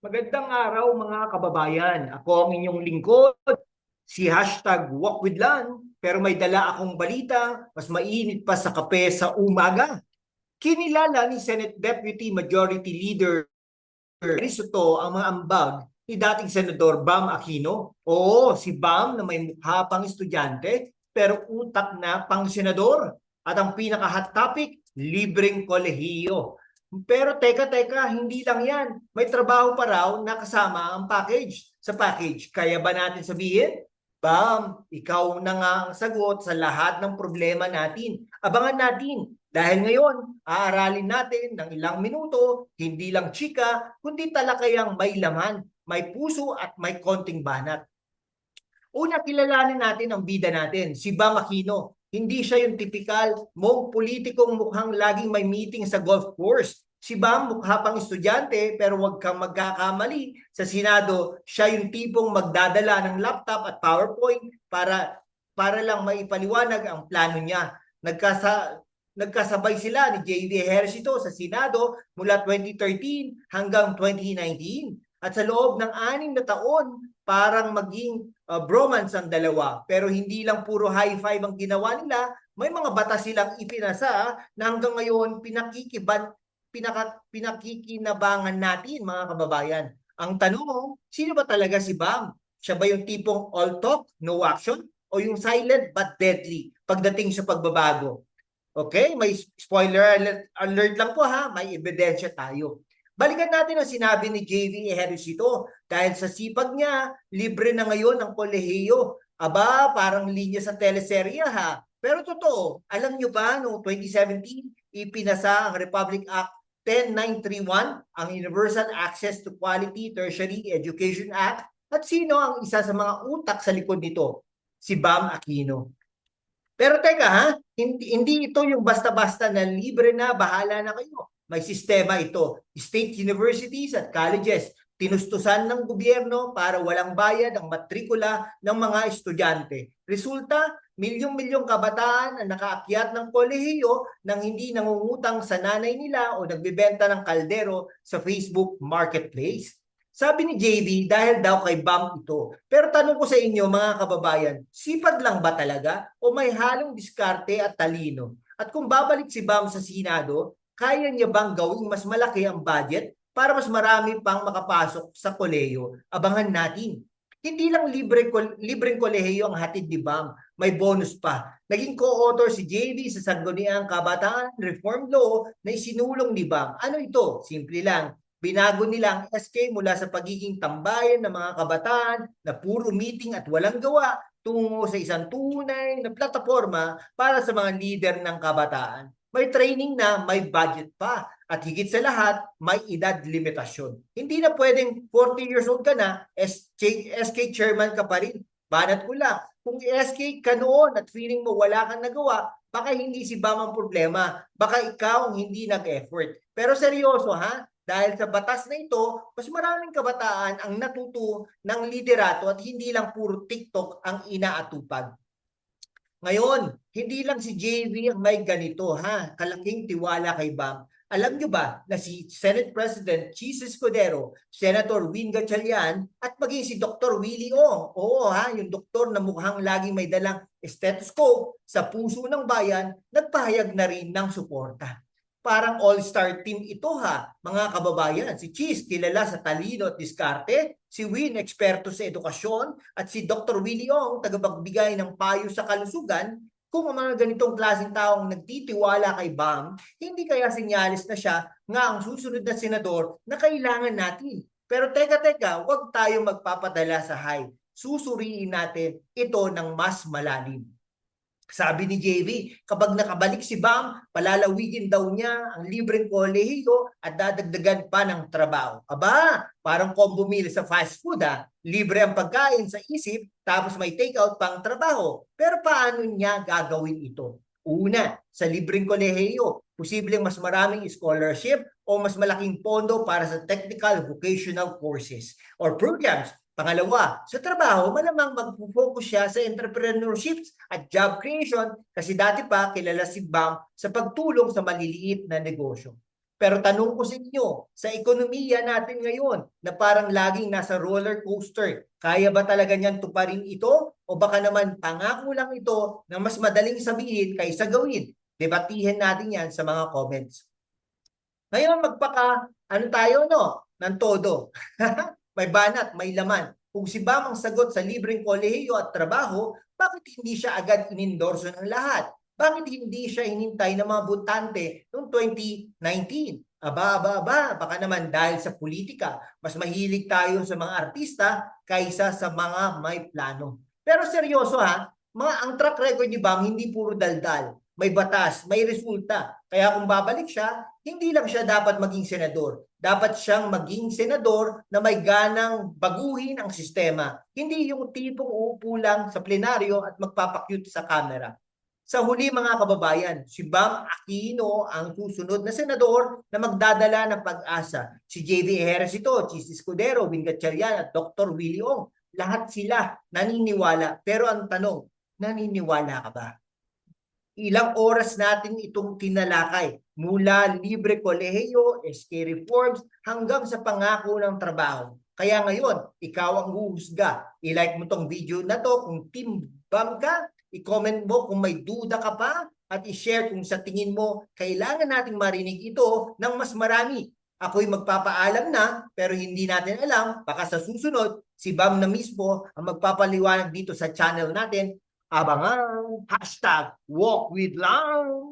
Magandang araw mga kababayan. Ako ang inyong lingkod, si hashtag Walk with Lan. Pero may dala akong balita, mas mainit pa sa kape sa umaga. Kinilala ni Senate Deputy Majority Leader Risoto ang mga ambag ni dating Senador Bam Aquino. Oo, si Bam na may mukha pang estudyante pero utak na pang senador. At ang pinaka-hot topic, libreng kolehiyo. Pero teka, teka, hindi lang yan. May trabaho pa raw na kasama ang package. Sa package, kaya ba natin sabihin? Bam, ikaw na nga ang sagot sa lahat ng problema natin. Abangan natin. Dahil ngayon, aaralin natin ng ilang minuto, hindi lang chika, kundi talakayang may laman, may puso at may konting banat. Una, kilalanin natin ang bida natin, si Bam Aquino. Hindi siya yung typical mong politikong mukhang laging may meeting sa golf course. Si Bam mukha pang estudyante pero wag kang magkakamali. Sa Senado, siya yung tipong magdadala ng laptop at PowerPoint para para lang maipaliwanag ang plano niya. Nagkasa nagkasabay sila ni J.D. Ejercito sa Senado mula 2013 hanggang 2019. At sa loob ng anim na taon, parang maging uh, bromance ang dalawa. Pero hindi lang puro high five ang ginawa nila, may mga batas silang ipinasa na hanggang ngayon pinakikiban, pinaka, pinakikinabangan natin mga kababayan. Ang tanong, sino ba talaga si Bam? Siya ba yung tipong all talk, no action? O yung silent but deadly pagdating sa pagbabago? Okay, may spoiler alert, alert lang po ha, may ebidensya tayo. Balikan natin ang sinabi ni JV Ejercito dahil sa sipag niya, libre na ngayon ang kolehiyo. Aba, parang linya sa teleserye ha. Pero totoo, alam nyo ba noong 2017, ipinasa ang Republic Act 10931, ang Universal Access to Quality Tertiary Education Act. At sino ang isa sa mga utak sa likod nito? Si Bam Aquino. Pero teka ha, hindi, hindi ito yung basta-basta na libre na, bahala na kayo. May sistema ito. State universities at colleges tinustusan ng gobyerno para walang bayad ang matrikula ng mga estudyante. Resulta, milyong-milyong kabataan ang nakaakyat ng kolehiyo nang hindi nangungutang sa nanay nila o nagbebenta ng kaldero sa Facebook Marketplace. Sabi ni JB, dahil daw kay BAM ito. Pero tanong ko sa inyo mga kababayan, sipag lang ba talaga o may halong diskarte at talino? At kung babalik si BAM sa Senado, kaya niya bang gawing mas malaki ang budget para mas marami pang makapasok sa koleyo? Abangan natin. Hindi lang libre, libreng kolehiyo ang hatid ni BAM, may bonus pa. Naging co-author si JB sa Sangguniang Kabataan Reform Law na isinulong ni BAM. Ano ito? Simple lang. Binago nila ang SK mula sa pagiging tambayan ng mga kabataan na puro meeting at walang gawa tungo sa isang tunay na plataforma para sa mga leader ng kabataan may training na, may budget pa. At higit sa lahat, may edad limitasyon. Hindi na pwedeng 40 years old ka na, SK, SK chairman ka pa rin. Banat ko lang. Kung SK ka noon at feeling mo wala kang nagawa, baka hindi si Bam ang problema. Baka ikaw ang hindi nag-effort. Pero seryoso ha, dahil sa batas na ito, mas maraming kabataan ang natuto ng liderato at hindi lang puro TikTok ang inaatupag. Ngayon, hindi lang si JV ang may ganito ha, kalaking tiwala kay Bam. Alam nyo ba na si Senate President Chis Escudero, Senator Win Gatchalian, at maging si Dr. Willie Ong, oo ha, yung doktor na mukhang laging may dalang stethoscope sa puso ng bayan, nagpahayag na rin ng suporta. Parang all-star team ito ha, mga kababayan. Si Cheese, kilala sa talino at diskarte. Si Win, eksperto sa edukasyon. At si Dr. Willie Ong, tagapagbigay ng payo sa kalusugan. Kung ang mga ganitong klaseng taong nagtitiwala kay Bam, hindi kaya sinyalis na siya nga ang susunod na senador na kailangan natin. Pero teka teka, huwag tayo magpapadala sa high. Susuriin natin ito ng mas malalim. Sabi ni JV, kapag nakabalik si Bam, palalawigin daw niya ang libreng kolehiyo at dadagdagan pa ng trabaho. Aba, parang combo meal sa fast food ha. Libre ang pagkain sa isip, tapos may take-out pang trabaho. Pero paano niya gagawin ito? Una, sa libreng kolehiyo, posibleng mas maraming scholarship o mas malaking pondo para sa technical vocational courses or programs Pangalawa, sa trabaho, malamang mag-focus siya sa entrepreneurship at job creation kasi dati pa kilala si Bam sa pagtulong sa maliliit na negosyo. Pero tanong ko sa inyo, sa ekonomiya natin ngayon na parang laging nasa roller coaster, kaya ba talaga niyan tuparin ito? O baka naman pangako lang ito na mas madaling sabihin kaysa gawin? Debatihin natin yan sa mga comments. Ngayon magpaka, ano tayo no? Ng todo. may banat, may laman. Kung si Bam ang sagot sa libreng kolehiyo at trabaho, bakit hindi siya agad inendorso ng lahat? Bakit hindi siya hinintay ng mga butante noong 2019? Aba, aba, aba, baka naman dahil sa politika, mas mahilig tayo sa mga artista kaysa sa mga may plano. Pero seryoso ha, mga ang track record ni Bam hindi puro daldal. May batas, may resulta. Kaya kung babalik siya, hindi lang siya dapat maging senador. Dapat siyang maging senador na may ganang baguhin ang sistema. Hindi yung tipong uupo lang sa plenaryo at magpapakyut sa camera. Sa huli mga kababayan, si Bam Aquino ang susunod na senador na magdadala ng pag-asa. Si JV Harris ito, Chis Escudero, Wing Gatchalian at Dr. Willie Ong. Lahat sila naniniwala. Pero ang tanong, naniniwala ka ba? Ilang oras natin itong tinalakay mula libre kolehiyo, SK reforms, hanggang sa pangako ng trabaho. Kaya ngayon, ikaw ang huhusga. I-like mo tong video na to kung team bam ka, i-comment mo kung may duda ka pa, at i-share kung sa tingin mo kailangan nating marinig ito ng mas marami. Ako'y magpapaalam na pero hindi natin alam baka sa susunod si Bam na mismo ang magpapaliwanag dito sa channel natin. Abangan! Hashtag walk with lang!